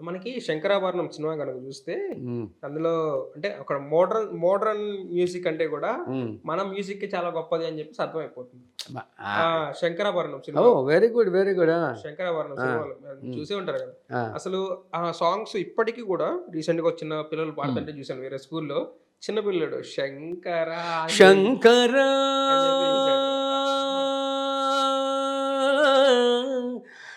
మనకి శంకరాభరణం సినిమా కనుక చూస్తే అందులో అంటే ఒక మోడర్న్ మోడర్న్ మ్యూజిక్ అంటే కూడా. మన మ్యూజిక్ చాలా గొప్పది అని చెప్పేసి అర్థమైపోతుంది. Sankarabharanam cinema. Very good very good Sankarabharanam. సినిమాలో మీరు చూసే ఉంటారు కదా. అసలు ఆ సాంగ్స్ ఇప్పటికీ కూడా రీసెంట్గా వచ్చిన పిల్లలు పాడుతుంటే చూసాను వేరే స్కూల్లో. చిన్న పిల్లడు శంకర శంకర.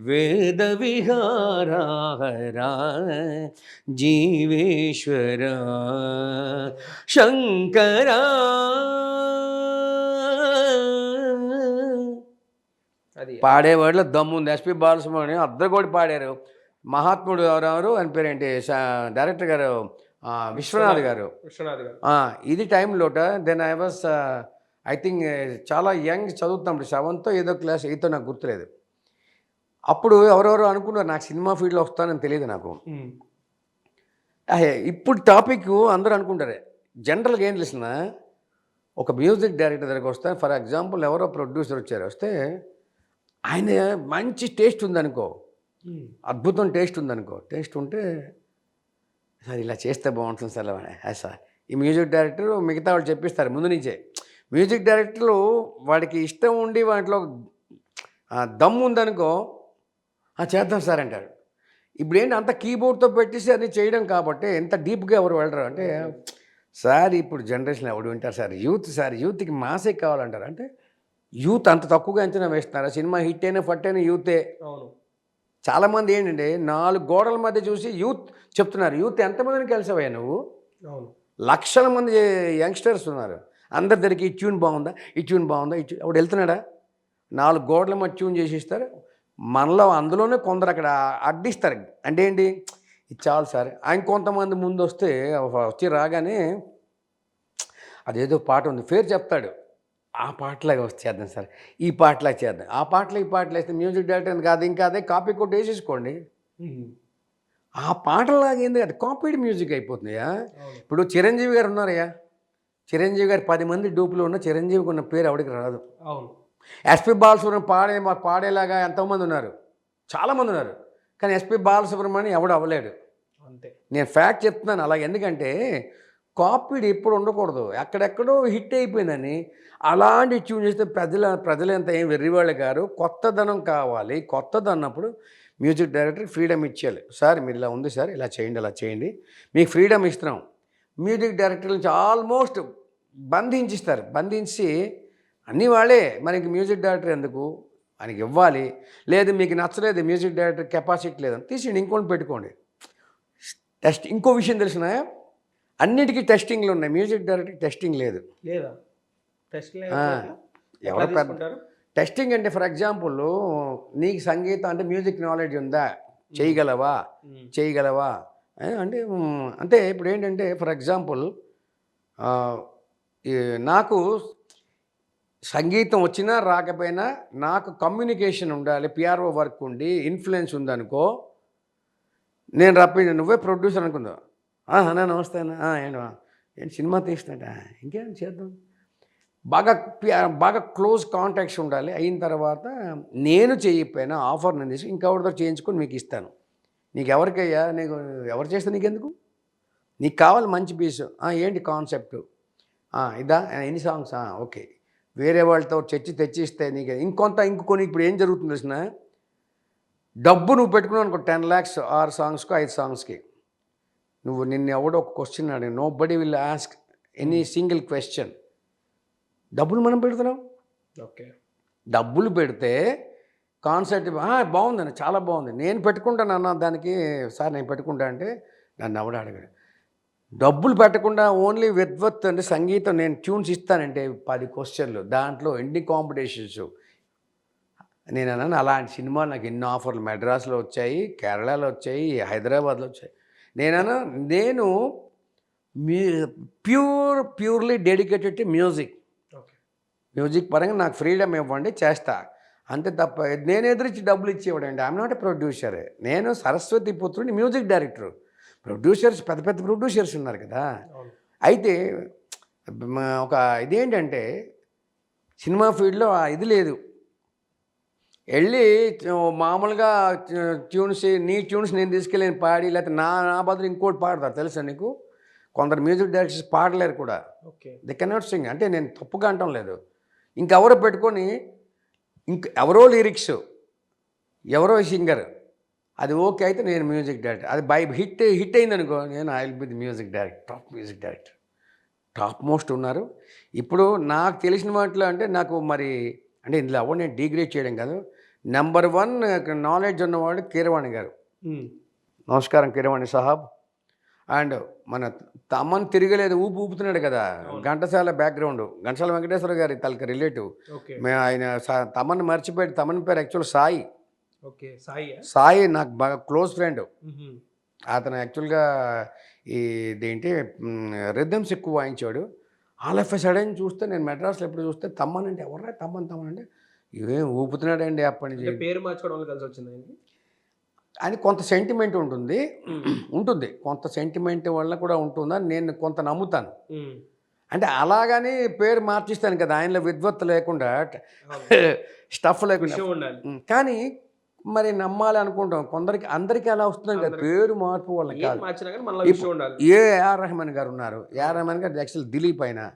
వేద విహారా జీవేశ్వర శంకర అది. పాడేవాడిలో దమ్ముంది ఎస్పి బాలసుబ్రహ్మణ్యం అద్దరు కూడా పాడారు. మహాత్ముడు ఎవరెవరు అని పేరేంటి డైరెక్టర్ గారు విశ్వనాథ్ గారు. విశ్వనాథ్ గారు. ఆ, ఇది టైంలోట then I was I think చాలా యంగ్ చదువుతున్నప్పుడు సెవెంత్ ఏదో క్లాస్ ఎయిత్ నాకు గుర్తులేదు. అప్పుడు ఎవరెవరు అనుకున్నారు నాకు సినిమా ఫీల్డ్లో వస్తానని తెలియదు నాకు. ఇప్పుడు టాపిక్ అందరూ అనుకుంటారే జనరల్గా ఏం తెలిసిన ఒక మ్యూజిక్ డైరెక్టర్ దగ్గరికి వస్తే ఫర్ ఎగ్జాంపుల్ ఎవరో ప్రొడ్యూసర్ వచ్చారు వస్తే ఆయన మంచి టేస్ట్ ఉందనుకో. అద్భుతం టేస్ట్ ఉందనుకో. టేస్ట్ ఉంటే సార్ ఇలా చేస్తే బాగుంటుంది సార్ అని. "ఆ సార్. ఈ మ్యూజిక్ డైరెక్టర్ మిగతా వాళ్ళు చెప్పిస్తారు ముందు నుంచే. మ్యూజిక్ డైరెక్టర్లు వాడికి ఇష్టం ఉండి వాటిలో దమ్ము ఉందనుకో "ఆ, చేద్దాం సార్ అంటారు ఇప్పుడు ఏంటి అంత కీబోర్డ్తో పెట్టేసి అది చేయడం కాబట్టి ఎంత డీప్గా ఎవరు వెళ్ళరు. అంటే సార్ ఇప్పుడు జనరేషన్ ఎవడు వింటారు సార్? యూత్ సార్ యూత్కి మాసే కావాలంటారు? అంటే యూత్ అంత తక్కువగా అంచనా వేస్తున్నారు. సినిమా హిట్ అయినా ఫట్ అయినా యూతే. అవును. చాలామంది ఏంటంటే నాలుగు గోడల మధ్య చూసి యూత్ చెప్తున్నారు. యూత్ ఎంతమందిని కలిసావయ్యా నువ్వు? అవును. లక్షల మంది యంగ్స్టర్స్ ఉన్నారు. అందరి దగ్గరికి ఈ ట్యూన్ బాగుందా? ఈ ట్యూన్ బాగుందా? ఈ ట్యూన్ అప్పుడు వెళ్తున్నాడా? నాలుగు గోడల మధ్య ట్యూన్ చేసి ఇస్తారు? మనలో అందులోనే కొందరు అక్కడ అడ్డిస్తారు. అంటే ఏంటి? ఇది చాలు సార్. ఆయన కొంతమంది ముందు వస్తే వచ్చి రాగానే అదేదో పాట ఉంది. పేరు చెప్తాడు. ఆ పాటలాగా వస్తే చేద్దాం సార్. ఈ పాటలాగా చేద్దాం. ఆ పాటలు ఈ పాటలు వేస్తే మ్యూజిక్ డైరెక్టర్ కాదు ఇంకా అదే కాపీ కొట్టి వేసేసుకోండి. ఆ పాటలాగా ఏంది? అది కాపీడ్ మ్యూజిక్ అయిపోతుందయ్యా. అవును. ఇప్పుడు చిరంజీవి గారు ఉన్నారయ్యా. చిరంజీవి గారు పది మంది డూపులు ఉన్న చిరంజీవికి ఉన్న పేరు ఎవరికి రాదు. అవును. ఎస్పి బాలసుబ్రహ్మణ్యం పాడే మా పాడేలాగా ఎంతోమంది ఉన్నారు. చాలామంది ఉన్నారు. కానీ ఎస్పి బాలసుబ్రహ్మణ్యం ఎవడు అవ్వలేడు. అంతే. నేను ఫ్యాక్ట్ చెప్తున్నాను అలా ఎందుకంటే కాపీడ్ ఎప్పుడు ఉండకూడదు. ఎక్కడెక్కడో హిట్ అయిపోయిందని అలాంటి ట్యూన్ చేస్తే ప్రజల ప్రజలంతా ఏం వెర్రివాళ్ళు గారు కొత్తదనం కావాలి. కొత్తదన్నప్పుడు మ్యూజిక్ డైరెక్టర్ ఫ్రీడమ్ ఇచ్చేయాలి. సార్ మీరు ఇలా ఉంది సార్ ఇలా చేయండి అలా చేయండి. మీకు ఫ్రీడమ్ ఇస్తున్నాం. మ్యూజిక్ డైరెక్టర్ నుంచి ఆల్మోస్ట్ బంధించిస్తారు. బంధించి అన్నీ వాళ్ళే. మనకి మ్యూజిక్ డైరెక్టర్ ఎందుకు? ఆయనకి ఇవ్వాలి. లేదు మీకు నచ్చలేదు మ్యూజిక్ డైరెక్టర్ కెపాసిటీ లేదని తీసి ఇంకోటి పెట్టుకోండి. టెస్ట్ ఇంకో విషయం తెలిసిన అన్నిటికీ టెస్టింగ్లు ఉన్నాయి. మ్యూజిక్ డైరెక్టర్ టెస్టింగ్ లేదు. ఎవరో పెద్ద టెస్టింగ్ అంటే ఫర్ ఎగ్జాంపుల్ నీకు సంగీతం అంటే మ్యూజిక్ నాలెడ్జ్ ఉందా? చేయగలవా? చేయగలవా? అంటే అంటే ఇప్పుడు ఏంటంటే ఫర్ ఎగ్జాంపుల్ నాకు సంగీతం వచ్చినా రాకపోయినా నాకు కమ్యూనికేషన్ ఉండాలి పిఆర్ఓ వర్క్ ఉండి ఇన్ఫ్లుయెన్స్ ఉందనుకో నేను రప్పి నువ్వే ప్రొడ్యూసర్ అనుకుందా అన్నా నమస్తే అన్న. ఏంటో ఏంటి సినిమా తీసినట ఇంకేం చేద్దాం? బాగా బాగా క్లోజ్ కాంటాక్ట్స్ ఉండాలి. అయిన తర్వాత నేను చేయకపోయినా ఆఫర్ నేను తీసి ఇంకెవరితో చేయించుకొని మీకు ఇస్తాను. నీకు ఎవరికయ్యా? నీకు ఎవరు చేస్తే నీకెందుకు? నీకు కావాలి మంచి పీస్ ఏంటి కాన్సెప్ట్ ఇదా? ఎన్ని సాంగ్స్ ఓకే. వేరే వాళ్ళతో చర్చి తెచ్చిస్తే నీకు ఇంకొంత ఇంకొన్ని ఇప్పుడు ఏం జరుగుతుంది తెలిసిన? డబ్బు నువ్వు పెట్టుకున్నావు అనుకో టెన్ ల్యాక్స్ ఆరు సాంగ్స్కి ఐదు సాంగ్స్కి నువ్వు నిన్ను ఎవడో ఒక క్వశ్చన్ అడిగి nobody will ask any single question డబ్బులు మనం పెడుతున్నాం. ఓకే. డబ్బులు పెడితే కాన్సెప్ట్ బాగుందండి చాలా బాగుంది. నేను పెట్టుకుంటాను అన్న దానికి సార్ నేను పెట్టుకుంటా అంటే నన్ను ఎవడ అడగడు. డబ్బులు పెట్టకుండా ఓన్లీ విద్వత్ అంటే సంగీతం నేను ట్యూన్స్ ఇస్తానంటే పది క్వశ్చన్లు. దాంట్లో ఎన్ని కాంపిటీషన్స్. నేను అన్నాను అలాంటి సినిమాలు నాకు ఎన్నో ఆఫర్లు. మెడ్రాస్లో వచ్చాయి కేరళలో వచ్చాయి హైదరాబాద్లో వచ్చాయి. నేనన్నా నేను మీ pure purely dedicated to music. Okay. Music పరంగా నాకు ఫ్రీడమ్ ఇవ్వండి చేస్తా. అంతే తప్ప నేను ఎదురించి డబ్బులు ఇచ్చేవాడండి. I'm not a producer. నేను సరస్వతి పుత్రుని మ్యూజిక్ డైరెక్టర్. ప్రొడ్యూసర్స్ పెద్ద పెద్ద ప్రొడ్యూసర్స్ ఉన్నారు కదా. అయితే ఒక ఇదేంటంటే సినిమా ఫీల్డ్లో ఇది లేదు. వెళ్ళి మామూలుగా ట్యూన్స్ నీ ట్యూన్స్ నేను తీసుకెళ్ళి పాడి లేకపోతే నా నా బదులు ఇంకోటి పాడతారు తెలుసా నీకు? కొందరు మ్యూజిక్ డైరెక్టర్స్ పాడలేరు కూడా. ఓకే. ది కెనాట్ సింగ్ అంటే నేను తప్పుగా అంటం లేదు. ఇంకెవరో పెట్టుకొని ఇంక ఎవరో లిరిక్స్ ఎవరో సింగర్ అది ఓకే అయితే నేను మ్యూజిక్ డైరెక్టర్. అది బై హిట్ హిట్ అయిందనుకో నేను I will be the music director top music director. Top most ఉన్నారు. ఇప్పుడు నాకు తెలిసిన వాటిలో అంటే నాకు మరి అంటే ఇందులో ఎవరు నేను డిగ్రేడ్ చేయడం కాదు. నెంబర్ వన్ నాలెడ్జ్ ఉన్నవాడు కీరవాణి గారు. ఉమ్. నమస్కారం కిరవాణి సాహాబ్. అండ్ మన తమ్మని తిరగలేదు ఊపు ఊపుతున్నాడు కదా. ఘంటసాల బ్యాక్గ్రౌండ్ ఘంటసాల వెంకటేశ్వర గారి తలకి రిలేటివ్ మేము ఆయన తమన్ మర్చిపోయి తమన్ పేరు యాక్చువల్ సాయి. సాయి సాయి నాకు బాగా క్లోజ్ ఫ్రెండ్. అతను యాక్చువల్గా ఈ ఇదేంటి రిథమ్స్ ఎక్కువ వాయించాడు ఆల్ ఆఫ్ సడన్ చూస్తే నేను మెడ్రాస్లో ఎప్పుడు చూస్తే తమ్మన్ అంటే ఎవర్రా తమ్మన్ తమ్మన్ అంటే ఇవేం ఊపుతున్నాడండి అప్పటి నుంచి. పేరు మార్చుకోవడం వల్ల కలిసి వచ్చింది ఆయనకి? అని కొంత సెంటిమెంట్ ఉంటుంది. ఉంటుంది. కొంత సెంటిమెంట్ వల్ల కూడా ఉంటుందని నేను కొంత నమ్ముతాను. అంటే అలాగని పేరు మార్చిస్తాను కదా ఆయనలో విద్వత్తు లేకుండా. స్టఫ్ లేకుండా. కానీ మరి నమ్మాలి అనుకుంటాం. కొందరికి అందరికీ అలా వస్తుంది కదా. పేరు మార్పు వల్ల ఏం కాదు. ఏ ఆర్ రెహమాన్ గారు ఉన్నారు? ఏఆర్ రెహమాన్ గారు యాక్చువల్ దిలీప్ అయిన.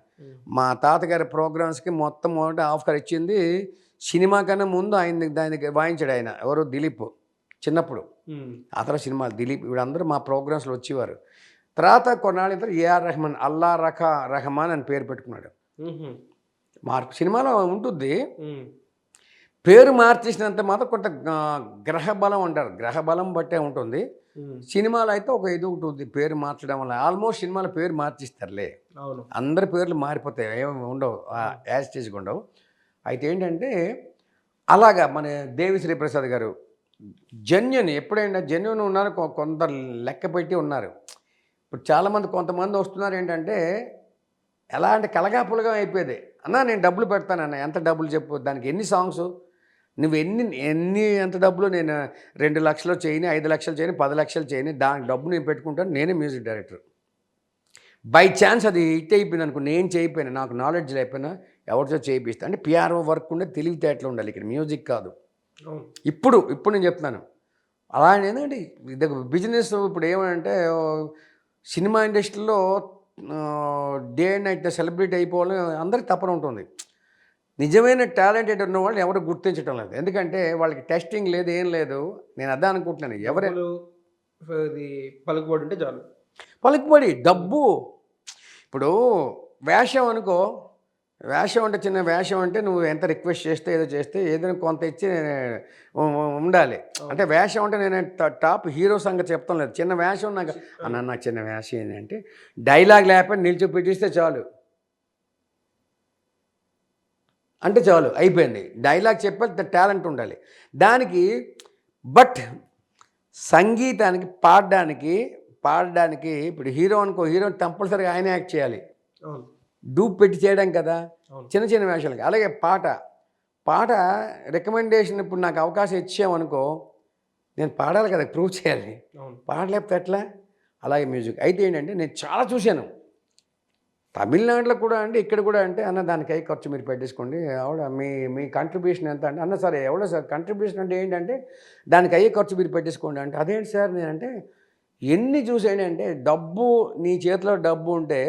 మా తాతగారి ప్రోగ్రామ్స్కి మొత్తం మొదట ఆఫర్ ఇచ్చింది సినిమా కన్నా ముందు ఆయన దానికి వాయించాడు ఆయన. ఎవరు? దిలీప్. చిన్నప్పుడు. ఆ తర్వాత సినిమాలు. దిలీప్ వీళ్ళందరూ మా ప్రోగ్రామ్స్లో వచ్చేవారు. తర్వాత కొన్నాళ్ళ తర్వాత ఏఆర్ రెహమాన్ అల్లా రఖా రెహమాన్ అని పేరు పెట్టుకున్నాడు. మార్పు సినిమాలో ఉంటుంది. పేరు మార్చేసినంత మాత్రం కొంత గ్రహ బలం అంటారు. గ్రహ బలం బట్టే ఉంటుంది. సినిమాలో అయితే ఒక ఇది ఉంటుంది పేరు మార్చడం వల్ల. ఆల్మోస్ట్ సినిమాల పేరు మార్చిస్తారులే. అందరి పేర్లు మారిపోతాయి. ఏమి ఉండవు. యాజ్ ఉండవు. అయితే ఏంటంటే అలాగా మన దేవిశ్రీ ప్రసాద్ గారు జెన్యున్ ఎప్పుడైనా జెన్యున్ ఉన్నారు? కొందరు లెక్క పెట్టి ఉన్నారు. ఇప్పుడు చాలామంది కొంతమంది వస్తున్నారు ఏంటంటే ఎలా అంటే కలగాపులగా అయిపోయేది. అన్న నేను డబ్బులు పెడతానన్న. ఎంత డబ్బులు చెప్పు? దానికి ఎన్ని సాంగ్స్? నువ్వు ఎన్ని ఎన్ని ఎంత డబ్బులు నేను రెండు లక్షలు చేయని ఐదు లక్షలు చేయని పది లక్షలు చేయని దానికి డబ్బు నేను పెట్టుకుంటాను నేనే మ్యూజిక్ డైరెక్టర్. బై ఛాన్స్ అది హిట్ అయిపోయింది అనుకో నేను చేయిపోయినా నాకు నాలెడ్జ్ లేకపోయినా ఎవరితో చేయిపిస్తా. అంటే పిఆర్ఓ వర్క్ ఉండే తెలివితేటలు ఉండాలి ఇక్కడ మ్యూజిక్ కాదు. ఇప్పుడు ఇప్పుడు నేను చెప్తున్నాను. అలా ఏంటంటే ఇది బిజినెస్ ఇప్పుడు ఏమంటే సినిమా ఇండస్ట్రీలో డే అండ్ నైట్ సెలబ్రిటీ అయిపోవాలని అందరికి తపన ఉంటుంది. నిజమైన టాలెంటెడ్ ఉన్న వాళ్ళు ఎవరు గుర్తించడం లేదు. ఎందుకంటే వాళ్ళకి టెస్టింగ్ లేదు ఏం లేదు. నేను అదే అనుకుంటున్నాను. ఎవరే పలుకుబడి ఉంటే చాలు. పలుకుబడి డబ్బు. ఇప్పుడు వేషం అనుకో వేషం అంటే చిన్న వేషం అంటే నువ్వు ఎంత రిక్వెస్ట్ చేస్తే ఏదో చేస్తే ఏదైనా కొంత ఇచ్చి ఉండాలి. అంటే వేషం అంటే నేను టాప్ హీరో సంగతి చెప్తాను లేదు. చిన్న వేషం నాకు అన్న నాకు చిన్న వేషం ఏంటంటే డైలాగ్ లేకపోతే నిల్చో పెట్టిస్తే చాలు. అంటే చాలు అయిపోయింది. డైలాగ్ చెప్పే టాలెంట్ ఉండాలి. దానికి బట్ సంగీతానికి పాడడానికి పాడడానికి ఇప్పుడు హీరో అనుకో హీరో కంపల్సరీగా ఆయన యాక్ట్ చేయాలి. డూప్ పెట్టి చేయడం కదా. చిన్న చిన్న వేషాలకి. అలాగే పాట. పాట రికమెండేషన్ ఇప్పుడు నాకు అవకాశం ఇచ్చామనుకో నేను పాడాలి కదా ప్రూవ్ చేయాలి. పాడలేకపోతే ఎట్లా? అలాగే మ్యూజిక్. అయితే ఏంటంటే నేను చాలా చూశాను. తమిళనాడులో కూడా అండి ఇక్కడ కూడా అంటే అన్న దానికి అయ్యి ఖర్చు మీరు పెట్టేసుకోండి. ఆవిడ మీ మీ కంట్రిబ్యూషన్ ఎంత అంటే అన్న సరే ఎవడో సార్ కంట్రిబ్యూషన్ అంటే ఏంటంటే దానికి అయ్యే ఖర్చు మీరు పెట్టేసుకోండి అంటే అదేంటి సార్ నేనంటే ఎన్ని చూసాను అంటే డబ్బు నీ చేతిలో డబ్బు ఉంటే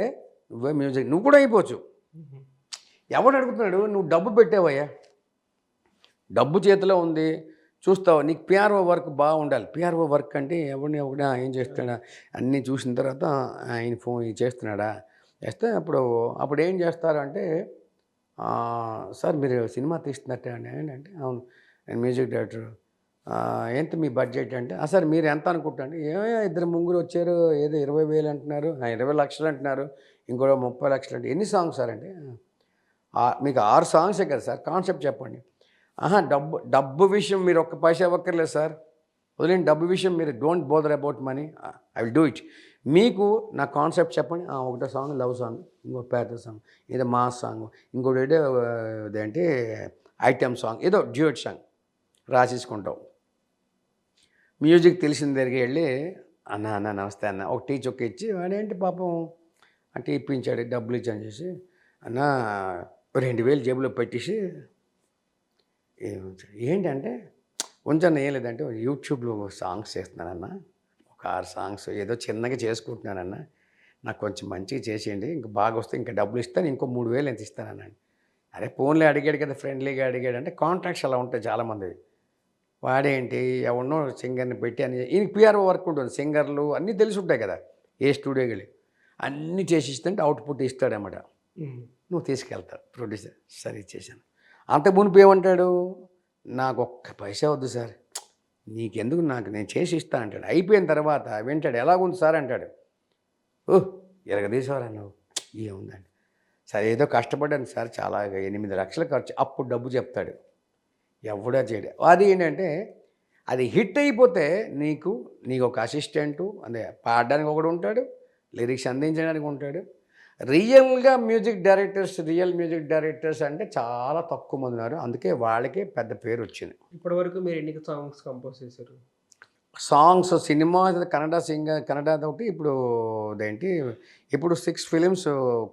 నువ్వే మ్యూజిక్ నువ్వు కూడా అయిపోవచ్చు. ఎవడు అడుగుతున్నాడు నువ్వు డబ్బు పెట్టావయ్యా? డబ్బు చేతిలో ఉంది చూస్తావు? నీకు పిఆర్ఓ వర్క్ బాగుండాలి. పిఆర్ఓ వర్క్ అంటే ఎవడిని ఎవడా ఏం చేస్తాడా? అన్నీ చూసిన తర్వాత ఆయన ఫోన్ చేస్తున్నాడా? చేస్తే అప్పుడు అప్పుడు ఏం చేస్తారంటే సార్ మీరు సినిమా తీస్తున్నట్టే అండి. ఏంటంటే అవును నేను మ్యూజిక్ డైరెక్టర్. ఎంత మీ బడ్జెట్? అంటే సార్ మీరు ఎంత అనుకుంటండి ఏమయ్యా ఇద్దరు ముగ్గురు వచ్చారు ఏదో ఇరవై వేలు అంటున్నారు "ఆ, ఇరవై లక్షలు అంటున్నారు ఇంకో ముప్పై లక్షలు అంటే ఎన్ని సాంగ్స్ సార్? అంటే మీకు ఆరు సాంగ్సే కదా సార్ కాన్సెప్ట్ చెప్పండి. ఆహా డబ్బు డబ్బు విషయం మీరు ఒక్క పైసా ఇవ్వక్కర్లేదు సార్. వదిలేండి డబ్బు విషయం మీరు don't bother about money. I will do it. మీకు నా కాన్సెప్ట్ చెప్పండి. ఆ, ఒకటో సాంగ్ లవ్ సాంగ్ ఇంకో పేద సాంగ్ ఏదో మాస్ సాంగ్ ఇంకోటి ఏదో ఆ, ఇదేంటి సాంగ్ ఏదో డ్యూయట్ సాంగ్ రాసేసుకుంటాం. మ్యూజిక్ తెలిసిన దగ్గరికి వెళ్ళి అన్న అన్న నమస్తే అన్న. ఒక టీ చొక్క ఇచ్చి వాడేంటి పాపం? అంటే ఇప్పించాడు డబ్బులు ఇచ్చాను చేసి అన్న రెండు వేలు జేబులో పెట్టేసి ఏంటంటే ఉంచన్న ఏం లేదంటే యూట్యూబ్లో సాంగ్స్ చేస్తున్నానన్నా. ఒక ఆరు సాంగ్స్ ఏదో చిన్నగా చేసుకుంటున్నానన్న. నాకు కొంచెం మంచిగా చేసేయండి. ఇంకా బాగా వస్తే ఇంకా డబ్బులు ఇస్తాను ఇంకో మూడు వేలు ఎంత ఇస్తానన్నాను అరే ఫోన్లో అడిగాడు కదా ఫ్రెండ్లీగా అడిగాడు అంటే కాంట్రాక్ట్స్ అలా ఉంటాయి చాలామంది. వాడేంటి ఎవరినో సింగర్ని పెట్టి అని ఈయనకి పిఆర్ఓ వర్క్ ఉంటుంది సింగర్లు అన్నీ తెలిసి ఉంటాయి కదా ఏ స్టూడియోకి వెళ్ళి. అన్నీ చేసి ఇస్తుంటే అవుట్పుట్ ఇస్తాడన్నమాట. ఉమ్. నువ్వు తీసుకెళ్తావు ప్రొడ్యూసర్ సరే ఇచ్చేసాను అంత మునిపు ఏమంటాడు? నాకు ఒక్క పైసా వద్దు సార్. నీకెందుకు నాకు నేను చేసి ఇస్తా అంటాడు. అయిపోయిన తర్వాత వింటాడు ఎలాగుంది సార్ అంటాడు. ఓహ్ ఎరగదీసేవారా నువ్వు? ఏముందండి? సరే ఏదో కష్టపడ్డాను సార్ చాలా ఎనిమిది లక్షలు ఖర్చు అప్పుడు డబ్బు చెప్తాడు. ఎవడా చేయడు అది ఏంటంటే అది హిట్ అయిపోతే నీకు నీకు ఒక అసిస్టెంటు అదే పాడడానికి ఒకడు ఉంటాడు లిరిక్స్ అందించడానికి ఉంటాడు రియల్గా music directors real music directors అంటే చాలా తక్కువ మంది ఉన్నారు. అందుకే వాళ్ళకే పెద్ద పేరు వచ్చింది. ఇప్పటి వరకు మీరు ఎన్ని సాంగ్స్ కంపోజ్ చేశారు? సాంగ్స్ సినిమా కన్నడ సింగర్ కన్నడ ఒకటి ఇప్పుడు అదేంటి ఇప్పుడు సిక్స్ ఫిలిమ్స్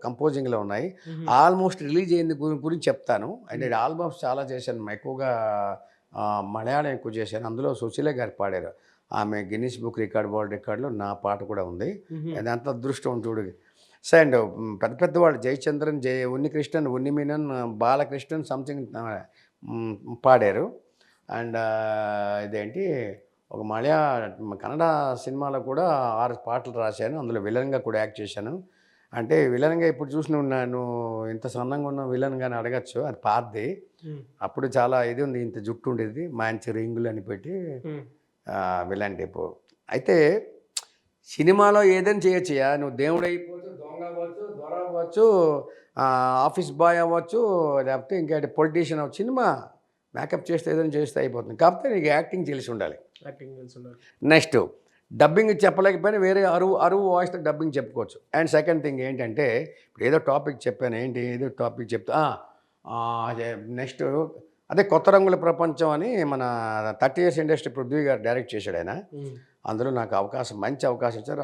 కంపోజింగ్లో ఉన్నాయి. ఆల్మోస్ట్ రిలీజ్ అయింది గురి- గురించి చెప్తాను. అంటే ఆల్బమ్స్ చాలా చేశాను. ఎక్కువగా మలయాళం ఎక్కువ చేశాను. అందులో సుశీల గారు పాడారు. ఆమె గిన్నిస్ బుక్ రికార్డ్ వరల్డ్ రికార్డులో నా పాట కూడా ఉంది. అది అంత అదృష్టం చూడు. సో అండ్ పెద్ద పెద్ద వాళ్ళు జయచంద్రన్ జయ ఉన్నికృష్ణన్ ఉన్నిమీనన్ బాలకృష్ణన్ సంథింగ్ పాడారు. అండ్ ఇదేంటి ఒక మలయా కన్నడ సినిమాలో కూడా ఆరు పాటలు రాశాను. అందులో విలన్గా కూడా యాక్ట్ చేశాను. అంటే విలన్గా ఇప్పుడు చూసిన ఉన్నాను ఇంత సన్నంగా ఉన్న విలన్గా అని అడగచ్చు. అది పాతది. ఉమ్. అప్పుడు చాలా ఇది ఉంది ఇంత జుట్టు ఉండేది. మంచి రింగులు అని పెట్టి విలన్ టైపు. అయితే సినిమాలో ఏదైనా చేయొచ్చయ్యా నువ్వు దేవుడు అయిపోవచ్చు దొంగ అవ్వచ్చు దొర అవ్వచ్చు ఆఫీస్ బాయ్ అవ్వచ్చు లేకపోతే ఇంకా పొలిటీషియన్ అవ్వచ్చు సినిమా మేకప్ చేస్తే ఏదైనా చేస్తే అయిపోతుంది. కాకపోతే నీకు యాక్టింగ్ తెలిసి ఉండాలి. యాక్టింగ్ తెలుసున్నారు నెక్స్ట్ డబ్బింగ్ చెప్పలేకపోయినా వేరే అరువు అరువు వాయిస్తో డబ్బింగ్ చెప్పుకోవచ్చు. అండ్ సెకండ్ థింగ్ ఏంటంటే ఇప్పుడు ఏదో టాపిక్ చెప్పాను ఏంటి ఏదో టాపిక్ చెప్తా నెక్స్ట్ అదే కొత్త రంగుల ప్రపంచం అని మన థర్టీ ఇయర్స్ ఇండస్ట్రీ పృథ్వీ గారు డైరెక్ట్ చేశాడు ఆయన. అందులో నాకు అవకాశం మంచి అవకాశం ఇచ్చారు.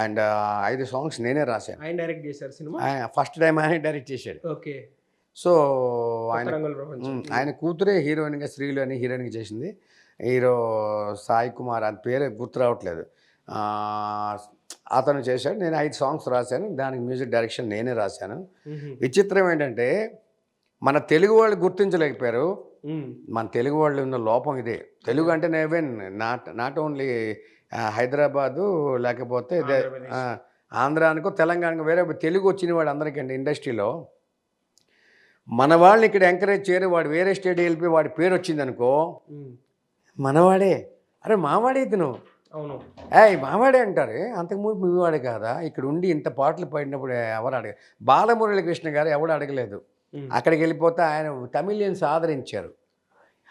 అండ్ ఐదు సాంగ్స్ నేనే రాశాను. ఆయన డైరెక్ట్ చేశారు సినిమా? ఆయన ఫస్ట్ టైం ఆయన డైరెక్ట్ చేశాడు. ఓకే. సో ఆయన ఆయన కూతురే హీరోయిన్గా శ్రీలు అని హీరోయిన్గా చేసింది. హీరో సాయి కుమార్ అని పేరు గుర్తు రావట్లేదు. అతను చేశాడు. నేను ఐదు సాంగ్స్ రాశాను. దానికి మ్యూజిక్ డైరెక్షన్ నేనే రాశాను. విచిత్రం ఏంటంటే మన తెలుగు వాళ్ళు గుర్తించలేకపోయారు. మన తెలుగు వాళ్ళు ఉన్న లోపం ఇదే. తెలుగు అంటే never not not only Hyderabad లేకపోతే దే- ఆంధ్రప్రదేశ్. ఆ, ఆంధ్ర అనుకో తెలంగాణకు వేరే తెలుగు వచ్చిన వాడు అందరికీ అండి ఇండస్ట్రీలో మన వాళ్ళని ఇక్కడ ఎంకరేజ్ చేయరు. వాడు వేరే స్టేట్ వెళ్ళిపోయి వాడి పేరు వచ్చింది అనుకో ఉమ్. మనవాడే. అరే మావాడే ఇతను. అవును. ఏయ్ మావాడే అంటారు? అంతకుముందు మీవాడే కాదా? ఇక్కడ ఉండి ఇంత పాటలు పాడినప్పుడు ఎవరు అడగ బాలమురళి కృష్ణ గారు ఎవడు అడగలేదు. అక్కడికి వెళ్ళిపోతే ఆయన తమిళియన్స్ ఆదరించారు.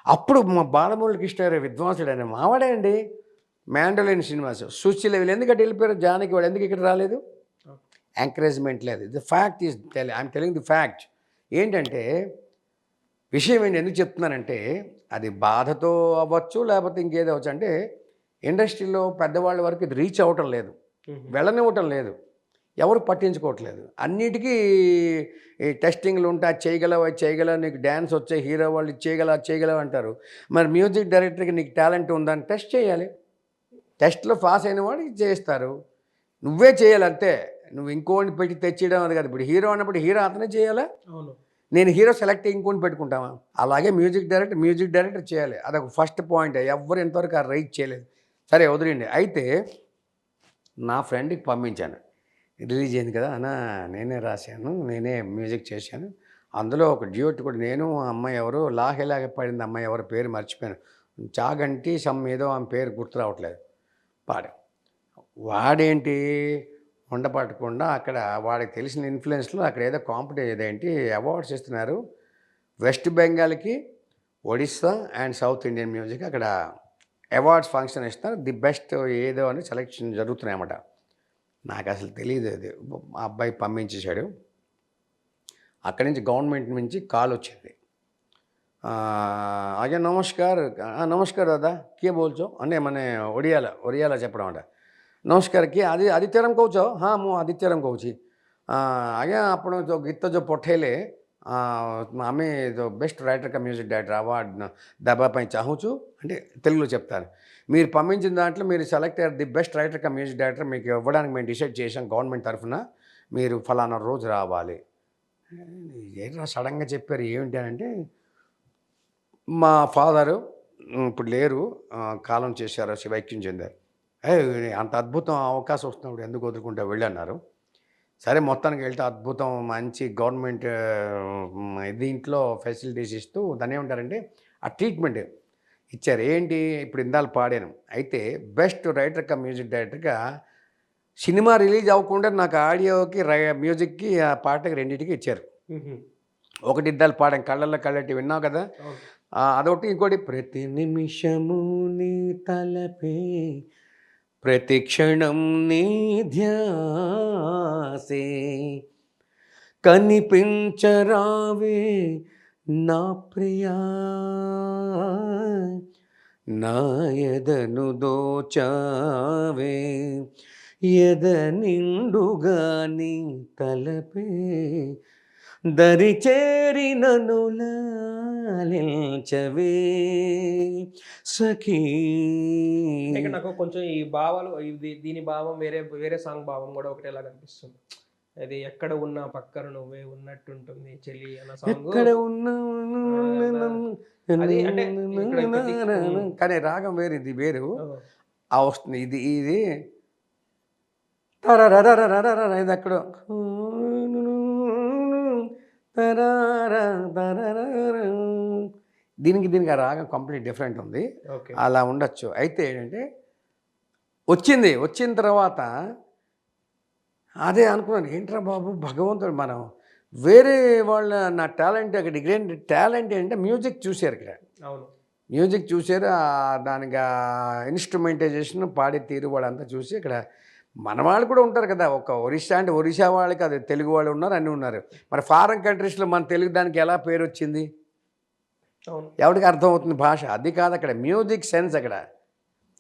అప్పుడు మా బాలమురళి కృష్ణ గారు విద్వాంసుడు ఆయన మావాడే అండి మ్యాండోలిన్ శ్రీనివాస్ సుశీల వీళ్ళు ఎందుకంటే వెళ్ళిపోయారు? జానకి వాడు ఎందుకు ఇక్కడ రాలేదు? ఎంకరేజ్మెంట్ లేదు. The fact is tell I'm telling the fact ఏంటంటే విషయం ఏంటి ఎందుకు చెప్తున్నానంటే అది బాధతో అవ్వచ్చు లేకపోతే ఇంకేదో అవ్వచ్చు అంటే ఇండస్ట్రీలో పెద్దవాళ్ళ వరకు ఇది రీచ్ అవ్వటం లేదు. వెళ్ళనివ్వటం లేదు. ఎవరు పట్టించుకోవట్లేదు. అన్నిటికీ ఈ టెస్టింగ్లు ఉంటాయి చేయగలవు చేయగలవు నీకు డ్యాన్స్ వచ్చే హీరో వాళ్ళు ఇది చేయగలవు అంటారు. మరి మ్యూజిక్ డైరెక్టర్కి నీకు టాలెంట్ ఉందని టెస్ట్ చేయాలి. టెస్ట్లో పాస్ అయిన వాడు ఇది చేస్తారు నువ్వే చేయాలి అంతే. నువ్వు ఇంకోని పెట్టి తెచ్చేయడం అది కాదు. ఇప్పుడు హీరో అన్నప్పుడు హీరో అతనే చేయాలా? అవును. నేను హీరో సెలెక్ట్ అయ్యి ఇంకోని పెట్టుకుంటామా? అలాగే మ్యూజిక్ డైరెక్టర్ మ్యూజిక్ డైరెక్టర్ చేయాలి. అదొక ఫస్ట్ పాయింట్. ఎవ్వరు ఇంతవరకు ఆ రైట్ చేయలేదు. సరే వదిలేండి అయితే నా ఫ్రెండ్కి పంపించాను. రిలీజ్ అయింది కదా అన్న నేనే రాశాను నేనే మ్యూజిక్ చేశాను. అందులో ఒక డ్యూట్ కూడా నేను ఆ అమ్మాయి ఎవరు లాహేలాగే పడింది అమ్మాయి ఎవరు పేరు మర్చిపోయాను. చాగంటి సమ్ ఏదో ఆమె పేరు గుర్తు రావట్లేదు పాడే వాడేంటి ఉండపట్టకుండా అక్కడ వాడికి తెలిసిన ఇన్ఫ్లుయెన్స్లో అక్కడ ఏదో కాంపిటీ ఏదేంటి అవార్డ్స్ ఇస్తున్నారు. West బెంగాల్కి Odisha and south Indian music అక్కడ అవార్డ్స్ ఫంక్షన్ ఇస్తారు ది బెస్ట్ ఏదో అని సెలెక్షన్ జరుగుతున్నాయి అన్నమాట నాకు అసలు తెలియదు అది మా అబ్బాయి పంపించేశాడు అక్కడి నుంచి గవర్నమెంట్ నుంచి కాల్ వచ్చింది ଆଜ୍ଞା ନମସ୍କାର ହଁ ନମସ୍କାର ଦାଦା କିଏ ବୋଲଛ ମାନେ ମାନେ ଓଡ଼ିଆଲା ଓଡ଼ିଆଲା చెప్పడం అంట ନମସ୍କାର କିଏ ଆଦି ଆଦିତ୍ୟରାମ କହୁଛ ହଁ ମୁଁ ଆଦିତ୍ୟରାମ କହୁଛି ଆଜ୍ଞା ଆପଣ ଯେଉଁ ଗୀତ ଯେଉଁ ପଠେଇଲେ ఆ, ଆମେ ଯେଉଁ best writer cum music director award దెబ్బ పై చాహుచు అంటే తెలుగులో చెప్తాను మీరు పంపించిన దాంట్లో మీరు సెలెక్ట్ అయ్యారు. The best writer cum music director మీకు ఇవ్వడానికి మేము డిసైడ్ చేసాం గవర్నమెంట్ తరఫున. మీరు ఫలానా రోజు రావాలి. ఏంటో సడన్గా చెప్పారు? ఏమిటి అని అంటే మా ఫాదరు ఇప్పుడు లేరు. కాలం చేశారు. శివైక్యం చెందారు. ఏ అంత అద్భుతం అవకాశం వస్తున్నప్పుడు ఎందుకు వదులుకుంటా వెళ్ళన్నారు సరే మొత్తానికి వెళ్తే అద్భుతం మంచి గవర్నమెంట్ దీంట్లో ఫెసిలిటీస్ ఇస్తూ దాన్ని ఏమంటారంటే ఆ ట్రీట్మెంట్ ఇచ్చారు. ఏంటి? ఇప్పుడు ఇందాలు పాడాను. అయితే బెస్ట్ రైటర్ కా మ్యూజిక్ డైరెక్టర్గా సినిమా రిలీజ్ అవ్వకుండా నాకు ఆడియోకి రై మ్యూజిక్కి ఆ పాటకి రెండింటికి ఇచ్చారు. ఒకటి ఇద్దాలు పాడాం. కళ్ళల్లో కళ్ళటి విన్నావు కదా? అదొకటి ఇంకోటి ప్రతి నిమిషము నీ తలపే ప్రతి క్షణం నీ ధ్యాసే. కనిపించరావే నా ప్రియా నాయదను దోచావే ఎద నిండుగా నీ తలపే దరి చేరినను సఖీ ఇక్కడ నాకు కొంచెం ఈ భావాలు ఇది దీని భావం వేరే వేరే సాంగ్ భావం కూడా ఒకటేలా కనిపిస్తుంది అది ఎక్కడ ఉన్నా పక్కన నువ్వే ఉన్నట్టుంటుంది చెలి అన్న సాంగ్. ఎక్కడ ఉన్నా కానీ రాగం వేరు ఇది వేరు. ఆ వస్తుంది ఇది ఇది. ఇది అక్కడ. దీనికి దీనికి ఆ రాగం కంప్లీట్ డిఫరెంట్ ఉంది. ఓకే. అలా ఉండొచ్చు. అయితే ఏంటంటే వచ్చింది వచ్చిన తర్వాత అదే అనుకున్నాను ఏంట్రా బాబు భగవంతుడు మనం వేరే వాళ్ళ నా టాలెంట్ అక్కడ గ్రేట్ టాలెంట్ ఏంటంటే మ్యూజిక్ చూశారు ఇక్కడ. అవును. మ్యూజిక్ చూశారు దానికి ఇన్స్ట్రుమెంటైజేషన్ పాడే తీరు వాళ్ళంతా చూసి ఇక్కడ మన వాళ్ళు కూడా ఉంటారు కదా ఒక ఒరిస్సా అంటే ఒరిస్సా వాళ్ళకి అది తెలుగు వాళ్ళు ఉన్నారు అన్నీ ఉన్నారు. మరి ఫారెన్ కంట్రీస్లో మన తెలుగు దానికి ఎలా పేరు వచ్చింది? ఎవరికి అర్థమవుతుంది భాష? అది కాదు అక్కడ మ్యూజిక్ సెన్స్ అక్కడ.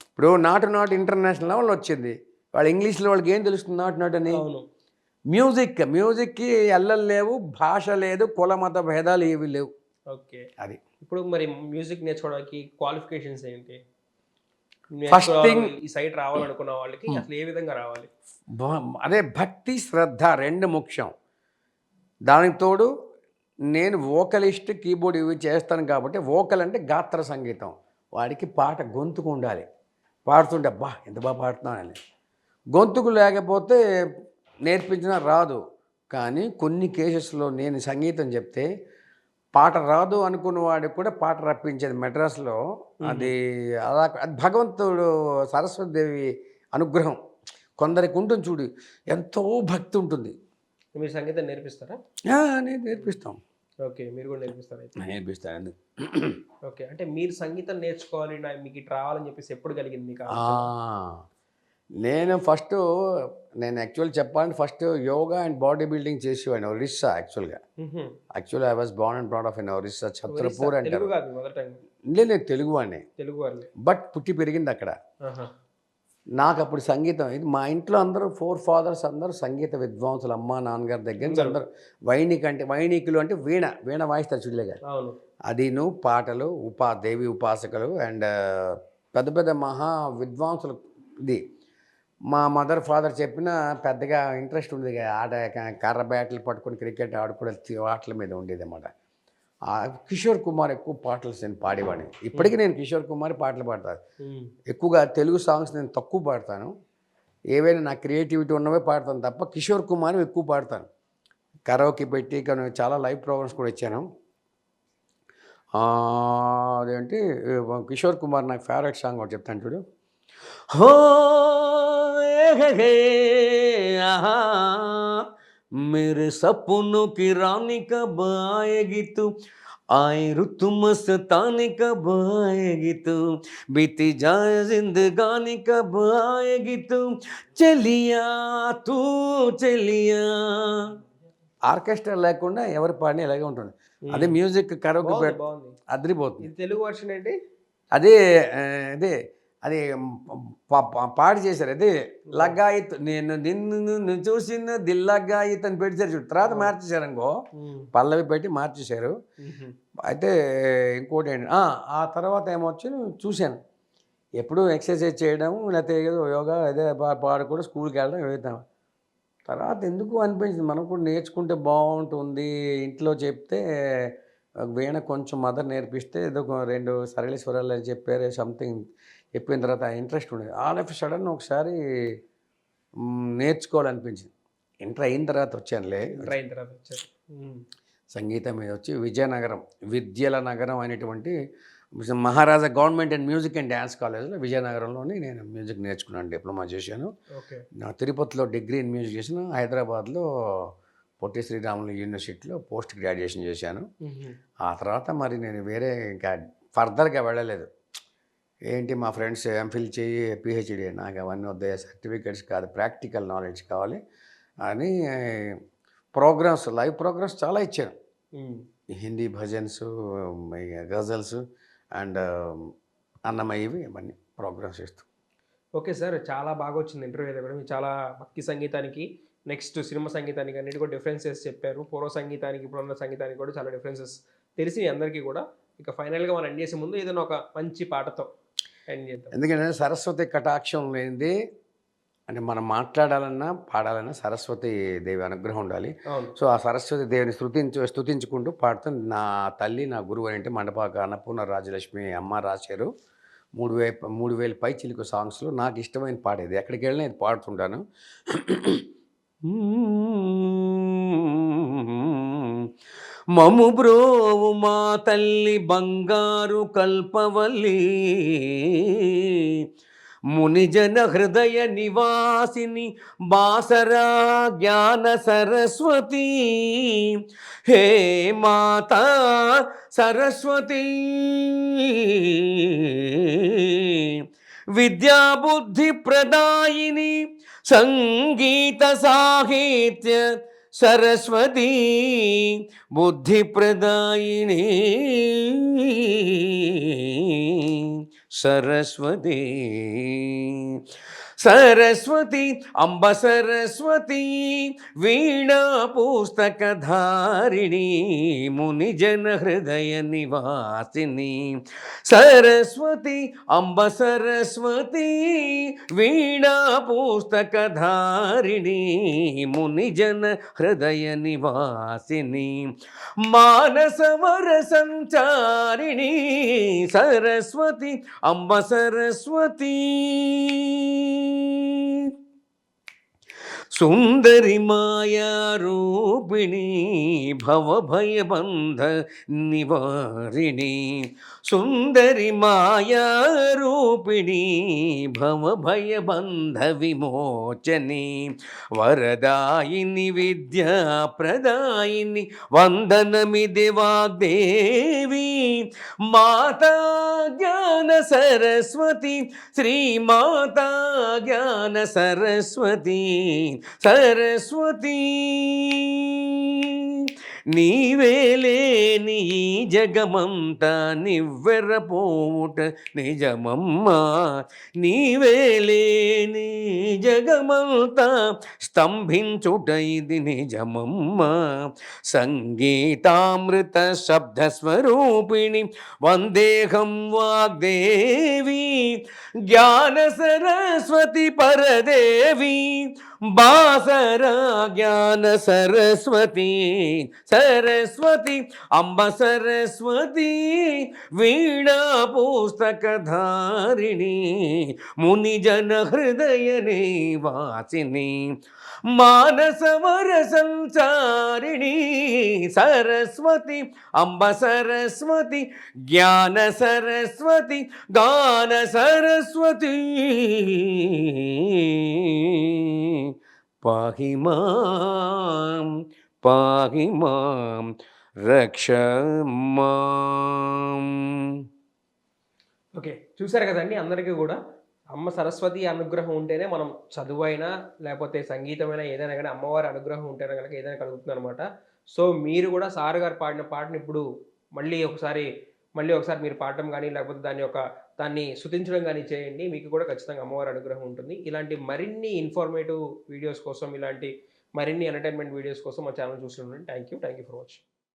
ఇప్పుడు నాటు నాటు ఇంటర్నేషనల్ లెవెల్ వచ్చింది. వాళ్ళు ఇంగ్లీష్లో వాళ్ళకి ఏం తెలుస్తుంది? నాటు నాటు అని? మ్యూజిక్ మ్యూజిక్కి ఎల్లలు లేవు భాష లేదు కుల మత భేదాలు ఏవి లేవు. ఓకే. అది. ఇప్పుడు మరి మ్యూజిక్ నేర్చుకోవడానికి క్వాలిఫికేషన్స్ ఏంటి? నేర్చుకోవాలి, thing- ఈ సైట్ రావాలనుకున్న వాళ్ళకి అసలు ఏ విధంగా రావాలి? అదే భక్తి శ్రద్ధ రెండు ముఖ్యం. దానికి తోడు నేను వోకలిస్ట్ కీబోర్డ్ ఇవి చేస్తాను కాబట్టి వోకల్ అంటే గాత్ర సంగీతం. వాడికి పాట గొంతుకు ఉండాలి. పాడుతుంటే అబ్బా ఎంత బాగా పాడుతున్నానని గొంతుకు లేకపోతే నేర్పించినా రాదు. కానీ కొన్ని కేసెస్లో నేను సంగీతం చెప్తే పాట రాదు అనుకున్న వాడికి కూడా పాట రప్పించేది మెడ్రాస్లో అది అలా అది భగవంతుడు సరస్వతిదేవి అనుగ్రహం. కొందరికి ఉంటుంది చూడు ఎంతో భక్తి ఉంటుంది. మీరు సంగీతం నేర్పిస్తారా? నేను నేర్పిస్తాం. ఓకే మీరు కూడా నేర్పిస్తారా నేర్పిస్తాను. ఓకే అంటే మీరు సంగీతం నేర్చుకోవాలి మీకు ఇటు రావాలని చెప్పేసి ఎప్పుడు కలిగింది మీకు నేను ఫస్ట్ నేను యాక్చువల్ చెప్పాలంటే first yoga and body building చేసేవాడిని ఒరిస్సా యాక్చువల్గా. మ్హూ. Actually I was born and proud of in Orissa Chhatrapur అంటారు. నేను తెలుగు వాడిని. తెలుగు బట్ పుట్టి పెరిగింది అక్కడ. నాకు అప్పుడు సంగీతం ఇది మా ఇంట్లో అందరూ ఫోర్ ఫాదర్స్ అందరూ సంగీత విద్వాంసులు అమ్మ నాన్నగారి దగ్గర నుంచి అందరూ. వైణిక అంటే వైణికులు అంటే వీణ వీణ వాయిస్తారు చూడలే గారు అవును. అదిను పాటలు ఉపా దేవి ఉపాసకులు అండ్ పెద్ద పెద్ద మహా విద్వాంసులు ఇది మా మదర్ ఫాదర్ చెప్పిన పెద్దగా ఇంట్రెస్ట్ ఉండేది. ఆట కర్ర బ్యాట్లు పట్టుకొని క్రికెట్ ఆడుకోవడం తి- ఆటల మీద ఉండేది అన్నమాట కిషోర్ కుమార్ ఎక్కువ పాటలు నేను పాడేవాడిని. ఇప్పటికీ నేను కిషోర్ కుమార్ పాటలు పాడతాను. ఎక్కువగా తెలుగు సాంగ్స్ నేను తక్కువ పాడతాను. ఏవైనా నా క్రియేటివిటీ ఉన్నవే పాడతాను తప్ప కిషోర్ కుమార్ ఎక్కువ పాడతాను. కరోకి పెట్టి కానీ చాలా లైవ్ ప్రోగ్రామ్స్ కూడా ఇచ్చాను. అదేంటి కిషోర్ కుమార్ నాకు ఫేవరెట్ సాంగ్ ఒకటి చెప్తాను చూడు. హో ఏ హే హే, ఆహా, मेरे सपनों की रानी कब आएगी तू आए रुत मस्तानी कब आएगी तू बीती जाए जिंदगानी कब आएगी तू చెలియా తూ చెలియా ఆర్కెస్ట్రా లేకుండా ఎవరు పాడినా ఇలాగే ఉంటుంది అదే మ్యూజిక్ కరోకి బాగుంది బాగుంది అదిరిపోతుంది ఇది తెలుగు వర్షన్ ఏంటి అదే ఆ, అదే అది పాడి చేశారు. అదే లగ్గాయిత్ నేను నిన్ను నిన్ను చూసిన దిల్లగ్గాయిత్ అని పెట్టారు చూడు. తర్వాత మార్చేశారు అనుకో. పల్లవి పెట్టి మార్చేశారు. అయితే ఇంకోటి ఏంటి? ఆ, తర్వాత ఏమొచ్చి చూశాను. ఎప్పుడు ఎక్సర్సైజ్ చేయడం లేకపోతే ఏదో యోగా అదే పాడుకోవడం స్కూల్కి వెళ్ళడం వెళ్తాం తర్వాత ఎందుకు అనిపించింది? మనం కూడా నేర్చుకుంటే బాగుంటుంది. ఇంట్లో చెప్తే వీణ కొంచెం మదర్ నేర్పిస్తే ఏదో ఒక రెండు సరళ స్వరాలు అని చెప్పారు సంథింగ్ చెప్పిన తర్వాత ఇంట్రెస్ట్ ఉండేది. ఆల్ ఆఫ్ సడన్ ఒకసారి నేర్చుకోవాలనిపించింది. ఇంటర్ అయిన తర్వాత వచ్చానులే. ట్రైన్ తర్వాత వచ్చారు. ఉమ్. సంగీతం మీద వచ్చి విజయనగరం విద్యల నగరం అనేటువంటి Maharaja government and music and dance కాలేజ్లో విజయనగరంలోని నేను మ్యూజిక్ నేర్చుకున్నాను డిప్లొమా చేశాను. నా తిరుపతిలో డిగ్రీ ఇన్ మ్యూజిక్ చేశాను హైదరాబాద్లో పొట్టి శ్రీరాములు యూనివర్సిటీలో పోస్ట్ గ్రాడ్యుయేషన్ చేశాను. ఆ తర్వాత మరి నేను వేరే ఇంకా ఫర్దర్గా వెళ్ళలేదు. ఏంటి మా ఫ్రెండ్స్ ఎంఫిల్ చేయి పిహెచ్డి నాకు అవన్నీ వద్దాయి సర్టిఫికేట్స్ కాదు ప్రాక్టికల్ నాలెడ్జ్ కావాలి అని ప్రోగ్రామ్స్ లైవ్ ప్రోగ్రామ్స్ చాలా ఇచ్చాను ఉమ్. హిందీ భజన్స్ గజల్స్ అండ్ అన్నమయ్యవి ఇవన్నీ ప్రోగ్రామ్స్ ఇస్తూ ఓకే సార్ చాలా బాగా వచ్చింది ఇంటర్వ్యూ అయితే కూడా. మీరు చాలా భక్తి సంగీతానికి నెక్స్ట్ సినిమా సంగీతానికి అన్నిటి కూడా డిఫరెన్సెస్ చెప్పారు. పూర్వ సంగీతానికి ఇప్పుడున్న సంగీతానికి కూడా చాలా డిఫరెన్సెస్ తెలిసి అందరికీ కూడా. ఇక ఫైనల్గా మనం ఎండ్ చేసే ముందు ఏదైనా ఒక మంచి పాటతో ఎందుకంటే సరస్వతి కటాక్షం లేనిది అంటే మనం మాట్లాడాలన్నా పాడాలన్నా సరస్వతి దేవి అనుగ్రహం ఉండాలి. సో ఆ సరస్వతి దేవిని స్థుతించు స్థుతించుకుంటూ పాడుతూ నా తల్లి నా గురువు అంటే మండపాక అన్నపూర్ణ రాజలక్ష్మి అమ్మ రాశారు. మూడు వే మూడు వేల పై చిలుకు సాంగ్స్లో నాకు ఇష్టమైన పాడేది. ఎక్కడికి వెళ్ళినా ఇది పాడుతుంటాను. మము బ్రోవు మా తల్లి బంగారు కల్పవల్లి. మునిజన హృదయ నివాసిని బాసరా జ్ఞాన సరస్వతి. హే మాత సరస్వతి. విద్యాబుద్ధి ప్రదాయిని సంగీత సాహిత్య సరస్వతి బుద్ధి ప్రదాయిని సరస్వతి అంబ సరస్వతి వీణా పుస్తకధారిణి మునిజన హృదయ నివాసిని. సరస్వతి అంబ సరస్వతి వీణా పుస్తకధారిణి మునిజన హృదయ నివాసిని. మానసవర సంచారిణి సరస్వతి అంబ సరస్వతి. me. సుందరి మాయారూపిణి భవభయబంధ నివారిణి. సుందరి మాయారూపిణి భవభయబంధ విమోచని. వరదాయిని విద్యా ప్రదాయిని వందనమిది వాగ్దేవి మాతా జ్ఞాన సరస్వతి శ్రీమాతా జ్ఞాన సరస్వతి. సరస్వతి నీవేలేని ఈ జగమంతా నివ్వెరపోవుట నిజమమ్మా నీవేలేని జగమంతా స్తంభించుట ఇది నిజమమ్మా సంగీతామృత శబ్ద స్వరూపిణి వందేహం వాగ్దేవి జ్ఞాన సరస్వతి పరదేవి బాసరా జ్ఞాన సరస్వతి సరస్వతి అంబ సరస్వతి వీణా పుస్తకధారిణి మునిజన హృదయ నివాసిని మానసవర సంచారిణి సరస్వతి అంబ సరస్వతి జ్ఞాన సరస్వతి గాన సరస్వతి పాహి మాం పాహి మాం రక్ష మాం. ఓకే చూసారు కదండి అందరికీ కూడా అమ్మ సరస్వతి అనుగ్రహం ఉంటేనే మనం చదువైనా లేకపోతే సంగీతమైనా ఏదైనా కానీ అమ్మవారి అనుగ్రహం ఉంటేనే కనుక ఏదైనా కలుగుతుంది అనమాట సో మీరు కూడా సార్ గారు పాడిన పాటను ఇప్పుడు మళ్ళీ ఒకసారి మళ్ళీ ఒకసారి మీరు పాడటం కానీ లేకపోతే దాని యొక్క దాన్ని శుతించడం కానీ చేయండి. మీకు కూడా ఖచ్చితంగా అమ్మవారి అనుగ్రహం ఉంటుంది. ఇలాంటి మరిన్ని ఇన్ఫర్మేటివ్ వీడియోస్ కోసం ఇలాంటి మరిన్ని ఎంటర్టైన్మెంట్ వీడియోస్ కోసం మా channel చూస్తుండండి thank you thank you for watching